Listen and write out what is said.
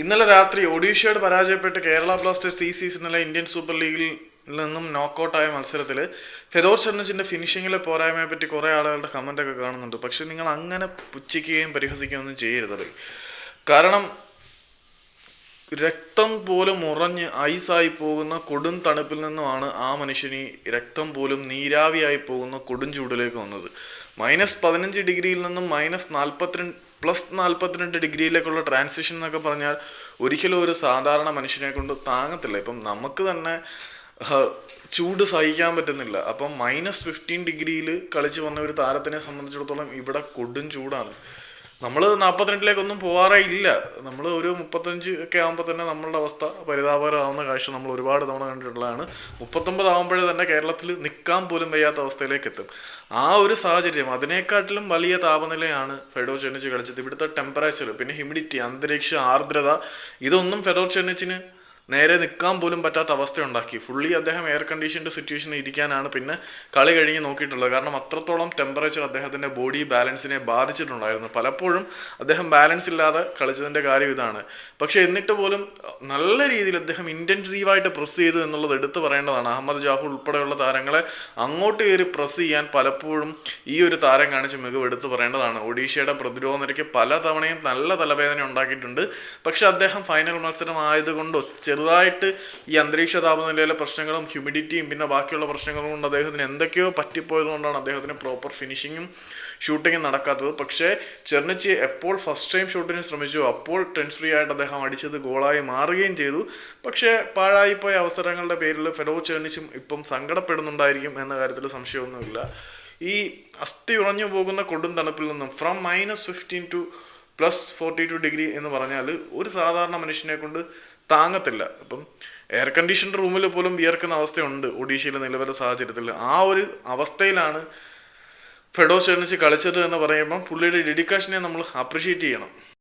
ഇന്നലെ രാത്രി ഒഡീഷയോട് പരാജയപ്പെട്ട് കേരള ബ്ലാസ്റ്റേഴ്സ് ഈ സീസണിലെ ഇന്ത്യൻ സൂപ്പർ ലീഗിൽ നിന്നും നോക്കൗട്ടായ മത്സരത്തിൽ ഫെദോർ ചെർണച്ചിന്റെ ഫിനിഷിങ്ങിലെ പോരായ്മയെ പറ്റി കുറേ ആളുകളുടെ കമന്റ് ഒക്കെ കാണുന്നുണ്ട്. പക്ഷെ നിങ്ങൾ അങ്ങനെ പുച്ഛിക്കുകയും പരിഹസിക്കുകയും ഒന്നും ചെയ്യരുത് കാരണം രക്തം പോലും ഉറഞ്ഞ് ഐസായി പോകുന്ന കൊടും തണുപ്പിൽ നിന്നുമാണ് ആ മനുഷ്യന് രക്തം പോലും നീരാവിയായി പോകുന്ന കൊടും ചൂടിലേക്ക് വന്നത്. മൈനസ് പതിനഞ്ച് ഡിഗ്രിയിൽ നിന്നും മൈനസ് നാൽപ്പത്തിരണ്ട് പ്ലസ് നാൽപ്പത്തിരണ്ട് ഡിഗ്രിയിലേക്കുള്ള ട്രാൻസിഷൻ എന്നൊക്കെ പറഞ്ഞാൽ ഒരിക്കലും ഒരു സാധാരണ മനുഷ്യനെ കൊണ്ട് താങ്ങത്തില്ല. ഇപ്പം നമുക്ക് തന്നെ ചൂട് സഹിക്കാൻ പറ്റുന്നില്ല. അപ്പം മൈനസ് ഫിഫ്റ്റീൻ ഡിഗ്രിയിൽ കളിച്ച് വന്ന ഒരു താരത്തിനെ സംബന്ധിച്ചിടത്തോളം ഇവിടെ കൊടും ചൂടാണ്. നമ്മൾ നാൽപ്പത്തിരണ്ടിലേക്കൊന്നും പോകാറേ ഇല്ല നമ്മൾ ഒരു മുപ്പത്തഞ്ച് ഒക്കെ ആകുമ്പോൾ തന്നെ നമ്മളുടെ അവസ്ഥ പരിതാപകരമാവുന്ന കാഴ്ച നമ്മൾ ഒരുപാട് തവണ കണ്ടിട്ടുള്ളതാണ്. മുപ്പത്തൊമ്പത് ആകുമ്പോഴേ തന്നെ കേരളത്തിൽ നിൽക്കാൻ പോലും വയ്യാത്ത അവസ്ഥയിലേക്ക് എത്തും. ആ ഒരു സാഹചര്യം അതിനേക്കാട്ടിലും വലിയ താപനിലയാണ് ഫെഡോ ചെന്നിച്ച് കളിച്ചത്. ഇവിടുത്തെ ടെമ്പറേച്ചർ പിന്നെ ഹ്യൂമിഡിറ്റി അന്തരീക്ഷ ആർദ്രത ഇതൊന്നും ഫെഡോ ചെന്നിച്ചിന് നേരെ നിൽക്കാൻ പോലും പറ്റാത്ത അവസ്ഥ ഉണ്ടാക്കി ഫുള്ളി അദ്ദേഹം എയർ കണ്ടീഷൻഡ് സിറ്റുവേഷനിൽ ഇരിക്കാനാണ് പിന്നെ കളി കഴിഞ്ഞ് നോക്കിയിട്ടുള്ളത്. കാരണം അത്രത്തോളം ടെമ്പറേച്ചർ അദ്ദേഹത്തിന്റെ ബോഡി ബാലൻസിനെ ബാധിച്ചിട്ടുണ്ടായിരുന്നു. പലപ്പോഴും അദ്ദേഹം ബാലൻസ് ഇല്ലാതെ കളിച്ചതിന്റെ കാര്യം ഇതാണ്. പക്ഷേ എന്നിട്ട് പോലും നല്ല രീതിയിൽ അദ്ദേഹം ഇന്റൻസീവായിട്ട് പ്രസ് ചെയ്തു എന്നുള്ളത് എടുത്തു പറയേണ്ടതാണ്. അഹമ്മദ് ജാഹു ഉൾപ്പെടെയുള്ള താരങ്ങളെ അങ്ങോട്ട് കയറി പ്രസ് ചെയ്യാൻ പലപ്പോഴും ഈ ഒരു താരം കാണിച്ച മികവ് എടുത്തു പറയേണ്ടതാണ്. ഒഡീഷയുടെ പ്രതിരോധ നിരക്ക് പല തവണയും നല്ല തലവേദന ഉണ്ടാക്കിയിട്ടുണ്ട്. പക്ഷെ അദ്ദേഹം ഫൈനൽ മത്സരം ആയതുകൊണ്ട് ചെറുതായിട്ട് ഈ അന്തരീക്ഷ താപനിലയിലെ പ്രശ്നങ്ങളും ഹ്യൂമിഡിറ്റിയും പിന്നെ ബാക്കിയുള്ള പ്രശ്നങ്ങളും കൊണ്ട് അദ്ദേഹത്തിന് എന്തൊക്കെയോ പറ്റിപ്പോയത് കൊണ്ടാണ് അദ്ദേഹത്തിന് പ്രോപ്പർ ഫിനിഷിങ്ങും ഷൂട്ടിങ്ങും നടക്കാത്തത്. പക്ഷേ ചെർണിച്ച് എപ്പോൾ ഫസ്റ്റ് ടൈം ഷൂട്ടിന് ശ്രമിച്ചു അപ്പോൾ ടെൻസ് ഫ്രീ ആയിട്ട് അദ്ദേഹം അടിച്ചത് ഗോളായി മാറുകയും ചെയ്തു. പക്ഷേ പാഴായിപ്പോയ അവസരങ്ങളുടെ പേരിൽ ഫെലോ ചെർണിച്ചും ഇപ്പം സങ്കടപ്പെടുന്നുണ്ടായിരിക്കും എന്ന കാര്യത്തിൽ സംശയമൊന്നുമില്ല. ഈ അസ്ഥി ഉറഞ്ഞു പോകുന്ന കൊടും തണുപ്പിൽ നിന്നും from minus fifteen to plus forty two degree എന്ന് പറഞ്ഞാൽ ഒരു സാധാരണ മനുഷ്യനെ കൊണ്ട് താങ്ങത്തില്ല. അപ്പം എയർ കണ്ടീഷൻ റൂമിൽ പോലും വിയർക്കുന്ന അവസ്ഥയുണ്ട് ഒഡീഷയിലെ നിലവിലെ സാഹചര്യത്തിൽ ആ ഒരു അവസ്ഥയിലാണ് ഫെഡോ ഷെർണിച്ച് കളിച്ചത് എന്ന് പറയുമ്പം പുള്ളിയുടെ ഡെഡിക്കേഷനെ നമ്മൾ അപ്രിഷ്യേറ്റ് ചെയ്യണം.